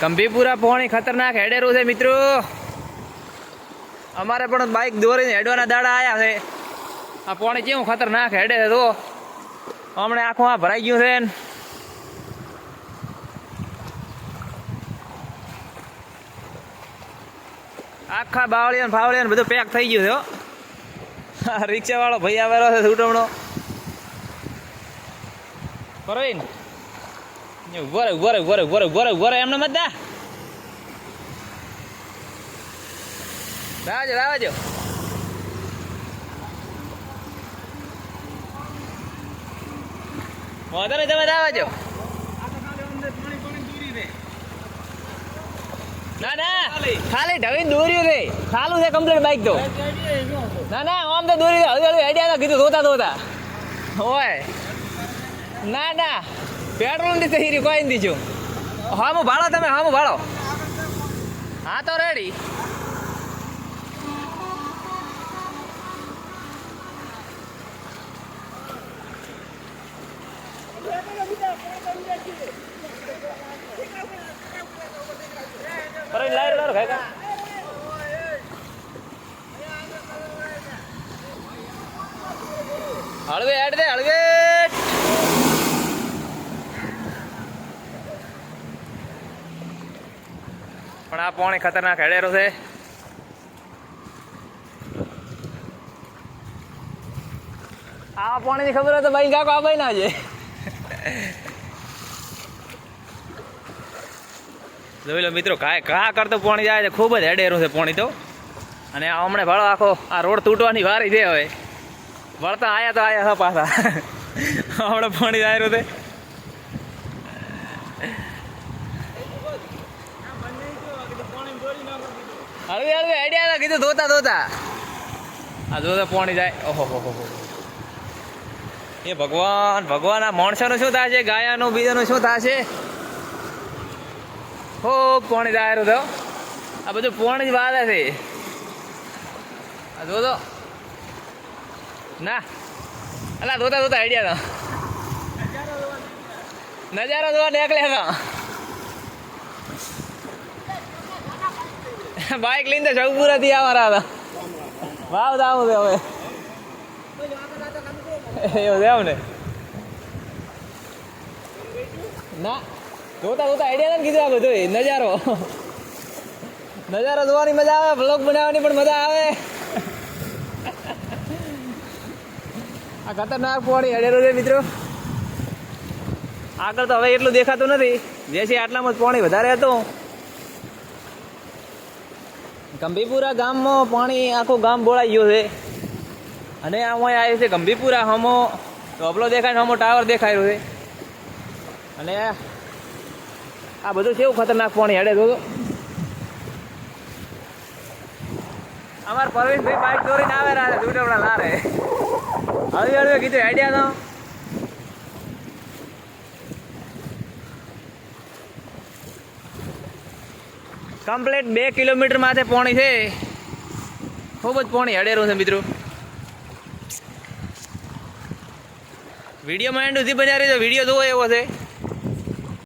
કંભીપુરા પોણી ખતરનાક હેડેરું છે, મિત્રો. અમારે પણ બાઇક દોરીને હેડવાના દાડા આયા છે. આ પોણી કેવું ખતરનાક હેડે છે, તો. હમણાં આખું આ ભરાઈ ગયું છે ને. આખા બાવળિયા ફાવળિયા બધું પેક થઈ ગયું છે, હો. આ રિક્ષા વાળો ભાઈ આવેલો છે, છૂટમણો. પરવીન ઊભો રે ઊભો રે ઊભો રે ઊભો રે ઊભો રે ઊભો રે એમને મત દા. રાવજો રાવજો વાંધો નહીં, તમે રાવજો ના ના. ખાલી ઢવીને દોર્યું રે. ખાલું છે કમ્પ્લીટ બાઈક તો. ના ના, આમ તો દોરી હળવી હળવી આઈડિયા કીધું, ધોતા ધોતા. હોય ના ના. પેટ્રોલ નથી થઈ રહ્યું કોઈ નથી છું હા હું ભાડો તમે હા હું ભાડો હા તો રેડી લાઈટ લારો ખાય હળવે હેડ દે હળવે પણ આ પોણી ખતરનાક હેડેરો છે. આ પોણીની ખબર હોય તો ભાઈ કાકો આ ભાઈ ના છે જોઈ લો મિત્રો કાય કા કરતો પોણી જાય છે. ખૂબ જ હેડેરું છે પોણી તો. અને આ હમણાં ભાડો આખો આ રોડ તૂટવાની વારી છે હવે વળતા આયા તો આયા પાછા. હમણાં પાણી આવ્યું છે. હળવી હળવી આઈડિયા કીધું, ધોતા ધોતા. આ ધોતા પોણી જાય. ઓહો, હો હો એ ભગવાન ભગવાન, આ માણસોનું શું થશે? ગાયાનું, બીજાનું શું થશે? હો, પોણી જાય તો. આ બધું પોણી જ વાદે છે. આ ધોતો ના. અલા, ધોતા ધોતા આઈડિયા તો. નજારો જોવા નીકળ્યા. હતા બાઇક લઈને જવું થી અમારા હતા. વાવ તો છે હવે. એવું છે ને? ના, જોતા જોતા આઈડિયા ને કીધું આ બધું નજારો. નજારો જોવાની મજા આવે બ્લોગ બનાવવાની પણ મજા આવે. આ ખતરનાક પોણી હેડેલું છે મિત્રો. આગળ તો હવે એટલું દેખાતું નથી. જે છે આટલામાં જ પોણી વધારે હતું. ગંભીપુરા ગામમાં પાણી આખું ગામ બોળાઈ ગયું છે. અને આમાં આવ્યું છે ગંભીપુરા હમો. ટોપલો દેખાય ને હમો ટાવર દેખાય છે. અને આ બધું કેવું ખતરનાક પાણી હેડે તો અમારા પરવીનભાઈ બાઇક દોરીને આવે રહ્યા છે, દૂધવડા લારે. હવે કીધું આઈડિયા તો. કમ્પ્લીટ બે કિલોમીટર માથે પોણી છે. ખૂબ જ પોણી હડેરું છે મિત્રો. વિડીયોમાં એન્ડ સુધી બન્યા રહેજો. વીડિયો જોવો એવો છે.